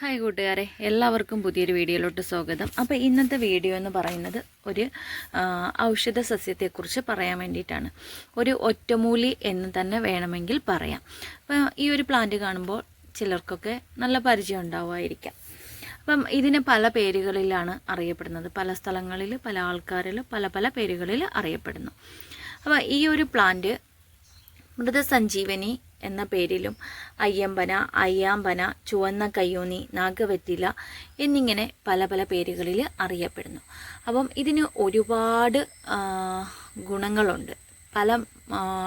Hi കൂട്ടുകാരെ. എല്ലാവർക്കും പുതിയൊരു വീഡിയോയിലോട്ട് സ്വാഗതം. അപ്പോൾ ഇന്നത്തെ വീഡിയോ എന്ന് പറയുന്നത് ഒരു ഔഷധ സസ്യത്തെക്കുറിച്ച് പറയാൻ വേണ്ടിയിട്ടാണ്. ഒരു ഒറ്റമൂലി എന്ന് തന്നെ വേണമെങ്കിൽ പറയാം. അപ്പോൾ ഈ ഒരു പ്ലാന്റ് കാണുമ്പോൾ ചിലർക്കൊക്കെ നല്ല പരിചയം ഉണ്ടാവുമായിരിക്കാം. അപ്പം ഇതിന് പല പേരുകളിലാണ് അറിയപ്പെടുന്നത്. പല സ്ഥലങ്ങളിൽ പല ആൾക്കാരിൽ പല പല പേരുകളിൽ അറിയപ്പെടുന്നു. അപ്പോൾ ഈ ഒരു പ്ലാന്റ് മൃതസഞ്ജീവനി എന്ന പേരിലും അയ്യമ്പന അയ്യാമ്പന ചുവന്ന കയ്യോന്നി നാഗവെറ്റില എന്നിങ്ങനെ പല പല പേരുകളിൽ അറിയപ്പെടുന്നു. അപ്പം ഇതിന് ഒരുപാട് ഗുണങ്ങളുണ്ട്. പല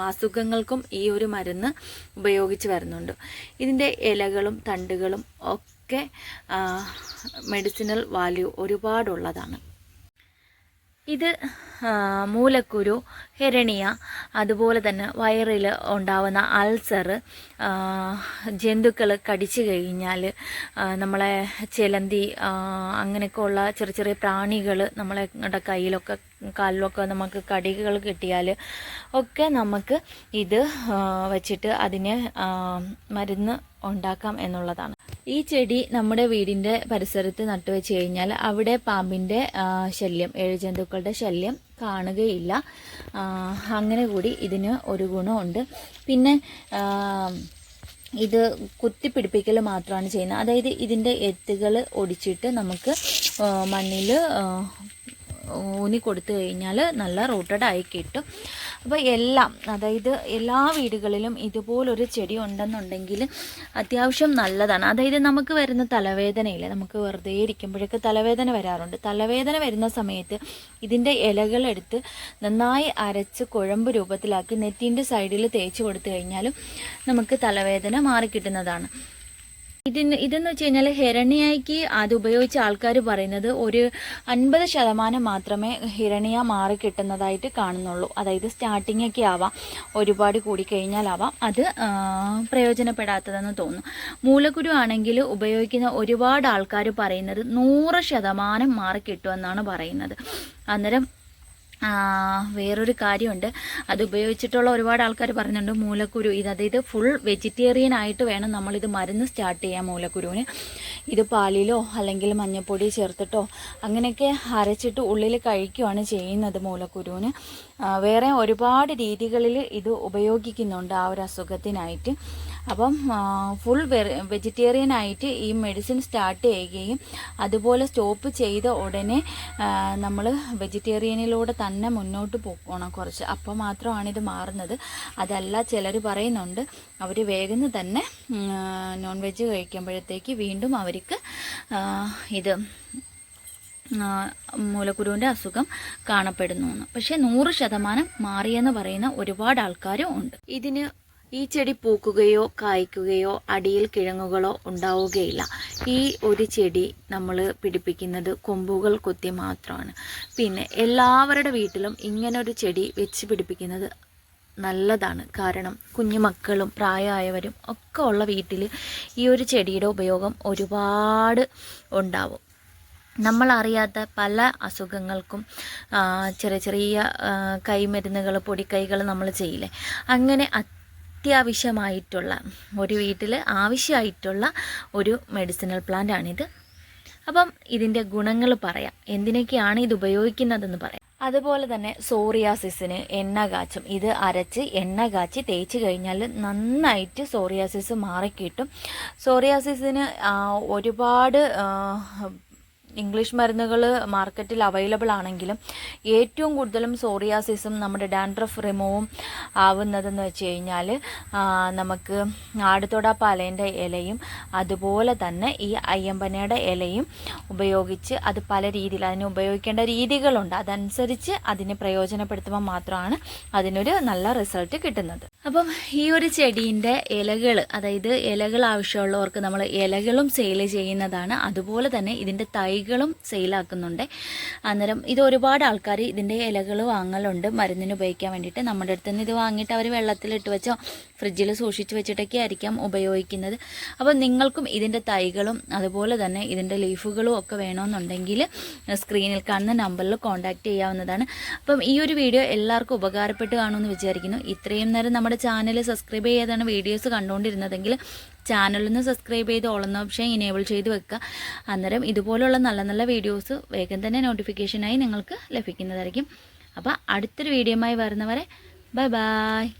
അസുഖങ്ങൾക്കും ഈ ഒരു മരുന്ന് ഉപയോഗിച്ച് വരുന്നുണ്ട്. ഇതിന്റെ ഇലകളും തണ്ടുകളും ഒക്കെ മെഡിസിനൽ വാല്യൂ ഒരുപാടുള്ളതാണ്. ഇത് മൂലക്കുരു ഹെരണിയ അതുപോലെ തന്നെ വയറിൽ ഉണ്ടാവുന്ന അൾസർ ജന്തുക്കൾ കടിച്ചു കഴിഞ്ഞാൽ നമ്മളെ ചെലന്തി അങ്ങനെയൊക്കെ ഉള്ള ചെറിയ ചെറിയ പ്രാണികൾ നമ്മളെ കയ്യിലൊക്കെ കാലിലൊക്കെ നമുക്ക് കടികൾ കിട്ടിയാൽ ഒക്കെ നമുക്ക് ഇത് വച്ചിട്ട് അതിനെ മരുന്ന് ഉണ്ടാക്കാം എന്നുള്ളതാണ്. ഈ ചെടി നമ്മുടെ വീടിന്റെ പരിസരത്ത് നട്ടുവെച്ച് കഴിഞ്ഞാൽ അവിടെ പാമ്പിന്റെ ശല്യം ഏഴ് ജന്തുക്കളുടെ ശല്യം കാണുകയില്ല. അങ്ങനെ കൂടി ഇതിന് ഒരു ഗുണമുണ്ട്. പിന്നെ ഇത് കുത്തിപ്പിടിപ്പിക്കൽ മാത്രമാണ് ചെയ്യുന്നത്. അതായത് ഇതിന്റെ എത്തുകൾ ഒടിച്ചിട്ട് നമുക്ക് മണ്ണിൽ ഊന്നി കൊടുത്തു കഴിഞ്ഞാൽ നല്ല റൂട്ടഡ് ആയി കിട്ടും. അപ്പോൾ എല്ലാം അതായത് എല്ലാ വീടുകളിലും ഇതുപോലൊരു ചെടി ഉണ്ടെന്നുണ്ടെങ്കിൽ അത്യാവശ്യം നല്ലതാണ്. അതായത് നമുക്ക് വരുന്ന തലവേദനയില്ല നമുക്ക് വെറുതെ ഇരിക്കുമ്പോഴൊക്കെ തലവേദന വരാറുണ്ട്. തലവേദന വരുന്ന സമയത്ത് ഇതിന്റെ ഇലകളെടുത്ത് നന്നായി അരച്ച് കുഴമ്പ് രൂപത്തിലാക്കി നെറ്റിന്റെ സൈഡിൽ തേച്ച് കൊടുത്തു കഴിഞ്ഞാലും നമുക്ക് തലവേദന മാറിക്കിട്ടുന്നതാണ്. ഇതിന് ഇതെന്ന് വെച്ച് കഴിഞ്ഞാൽ ഹിരണിയായിക്ക് അത് ഉപയോഗിച്ച ആൾക്കാർ പറയുന്നത് ഒരു അൻപത് ശതമാനം മാത്രമേ ഹിരണിയ മാറി കിട്ടുന്നതായിട്ട് കാണുന്നുള്ളൂ. അതായത് സ്റ്റാർട്ടിംഗ് ഒക്കെ ആവാം ഒരുപാട് കൂടിക്കഴിഞ്ഞാലാവാം അത് പ്രയോജനപ്പെടാത്തതെന്ന് തോന്നുന്നു. മൂലക്കുരു ആണെങ്കിൽ ഉപയോഗിക്കുന്ന ഒരുപാട് ആൾക്കാർ പറയുന്നത് നൂറ് ശതമാനം മാറി കിട്ടുമെന്നാണ് പറയുന്നത്. അന്നേരം വേറൊരു കാര്യമുണ്ട്. അത് ഉപയോഗിച്ചിട്ടുള്ള ഒരുപാട് ആൾക്കാർ പറയുന്നുണ്ട് മൂലക്കുരു. ഇത് അതായത് ഫുൾ വെജിറ്റേറിയൻ ആയിട്ട് വേണം നമ്മളിത് മരുന്ന് സ്റ്റാർട്ട് ചെയ്യാൻ മൂലക്കുരുവിന്. ഇത് പാലിലോ അല്ലെങ്കിൽ മഞ്ഞൾപ്പൊടി ചേർത്തിട്ടോ അങ്ങനെയൊക്കെ അരച്ചിട്ട് ഉള്ളിൽ കഴിക്കുകയാണ് ചെയ്യുന്നത് മൂലക്കുരുവിന്. വേറെ ഒരുപാട് രീതികളിൽ ഇത് ഉപയോഗിക്കുന്നുണ്ട് ആ ഒരു അസുഖത്തിനായിട്ട്. അപ്പം ഫുൾ വെജിറ്റേറിയൻ ആയിട്ട് ഈ മെഡിസിൻ സ്റ്റാർട്ട് ചെയ്യുകയും അതുപോലെ സ്റ്റോപ്പ് ചെയ്ത ഉടനെ നമ്മൾ വെജിറ്റേറിയനിലൂടെ തന്നെ മുന്നോട്ട് പോകണം കുറച്ച്. അപ്പോൾ മാത്രമാണ് ഇത് മാറുന്നത്. അതല്ല ചിലർ പറയുന്നുണ്ട് അവർ വേഗം തന്നെ നോൺ വെജ് കഴിക്കുമ്പോഴത്തേക്ക് വീണ്ടും അവർക്ക് ഇത് മൂലക്കുരുവിന്റെ അസുഖം കാണപ്പെടുന്നു പക്ഷേ നൂറ് ശതമാനം മാറിയെന്ന് പറയുന്ന ഒരുപാട് ആൾക്കാരും ഉണ്ട്. ഇതിന് ഈ ചെടി പൂക്കുകയോ കായ്ക്കുകയോ അടിയിൽ കിഴങ്ങുകളോ ഉണ്ടാവുകയില്ല. ഈ ഒരു ചെടി നമ്മൾ പിടിപ്പിക്കുന്നത് കൊമ്പുകൾ കൊത്തി മാത്രമാണ്. പിന്നെ എല്ലാവരുടെ വീട്ടിലും ഇങ്ങനൊരു ചെടി വെച്ച് പിടിപ്പിക്കുന്നത് നല്ലതാണ്. കാരണം കുഞ്ഞുമക്കളും പ്രായമായവരും ഒക്കെ ഉള്ള വീട്ടിൽ ഈ ഒരു ചെടിയുടെ ഉപയോഗം ഒരുപാട് ഉണ്ടാവും. നമ്മളറിയാത്ത പല അസുഖങ്ങൾക്കും ചെറിയ ചെറിയ കൈമരുന്നുകൾ പൊടിക്കൈകൾ നമ്മൾ ചെയ്യില്ലേ? അങ്ങനെ അത്യാവശ്യമായിട്ടുള്ള ഒരു വീട്ടിൽ ആവശ്യമായിട്ടുള്ള ഒരു മെഡിസിനൽ പ്ലാന്റ് ആണിത്. അപ്പം ഇതിന്റെ ഗുണങ്ങൾ പറയാം. എന്തിനൊക്കെയാണ് ഇത് ഉപയോഗിക്കുന്നതെന്ന് പറയാം. അതുപോലെ തന്നെ സോറിയാസിസിന് എണ്ണ കാച്ചും. ഇത് അരച്ച് എണ്ണ കാച്ചി തേച്ച് കഴിഞ്ഞാൽ നന്നായിട്ട് സോറിയാസിസ് മാറിക്കിട്ടും. സോറിയാസിസിന് ഒരുപാട് ഇംഗ്ലീഷ് മരുന്നുകൾ മാർക്കറ്റിൽ അവൈലബിൾ ആണെങ്കിലും ഏറ്റവും കൂടുതലും സോറിയാസിസും നമ്മുടെ ഡാൻഡ്രഫ് റിമൂവും ആവുന്നതെന്ന് വെച്ച് കഴിഞ്ഞാൽ നമുക്ക് ആടുതൊട പാലേന്റെ ഇലയും അതുപോലെ തന്നെ ഈ അയ്യമ്പനയുടെ ഇലയും ഉപയോഗിച്ച് അത് പല രീതിയിൽ അതിന് ഉപയോഗിക്കേണ്ട രീതികളുണ്ട്. അതനുസരിച്ച് അതിനെ പ്രയോജനപ്പെടുത്തുമ്പോൾ മാത്രമാണ് അതിനൊരു നല്ല റിസൾട്ട് കിട്ടുന്നത്. അപ്പം ഈ ഒരു ചെടീന്റെ ഇലകൾ അതായത് ഇലകൾ ആവശ്യമുള്ളവർക്ക് നമ്മൾ ഇലകളും സെയിൽ ചെയ്യുന്നതാണ്. അതുപോലെ തന്നെ ഇതിന്റെ തൈകളും സെയിലാക്കുന്നുണ്ട്. അന്നേരം ഇത് ഒരുപാട് ആൾക്കാർ ഇതിന്റെ ഇലകൾ വാങ്ങലുണ്ട്. മരുന്നിന് ഉപയോഗിക്കാൻ വേണ്ടിയിട്ട്. നമ്മുടെ അടുത്ത് നിന്ന് ഇത് വാങ്ങിയിട്ട് അവർ വെള്ളത്തിലിട്ട് വെച്ചോ ഫ്രിഡ്ജിൽ സൂക്ഷിച്ച് വെച്ചിട്ടൊക്കെ ആയിരിക്കാം ഉപയോഗിക്കുന്നത്. അപ്പോൾ നിങ്ങൾക്കും ഇതിന്റെ തൈകളും അതുപോലെ തന്നെ ഇതിന്റെ ലീഫുകളും ഒക്കെ വേണമെന്നുണ്ടെങ്കിൽ സ്ക്രീനിൽ കാണുന്ന നമ്പറിൽ കോൺടാക്റ്റ് ചെയ്യാവുന്നതാണ്. അപ്പം ഈ ഒരു വീഡിയോ എല്ലാവർക്കും ഉപകാരപ്പെട്ട് കാണുമെന്ന് വിചാരിക്കുന്നു. ഇത്രയും നേരം നമ്മുടെ ചാനൽ സബ്സ്ക്രൈബ് ചെയ്യാതാണ് വീഡിയോസ് കണ്ടുകൊണ്ടിരുന്നതെങ്കിൽ ചാനലൊന്ന് സബ്സ്ക്രൈബ് ചെയ്ത് ഓളുന്ന ഓപ്ഷൻ ഇനേബിൾ ചെയ്ത് വെക്കുക. അന്നേരം ഇതുപോലുള്ള നല്ല നല്ല വീഡിയോസ് വേഗം തന്നെ നോട്ടിഫിക്കേഷനായി നിങ്ങൾക്ക് ലഭിക്കുന്നതായിരിക്കും. അപ്പോൾ അടുത്തൊരു വീഡിയോയുമായി വരുന്നവരെ ബൈ ബായ്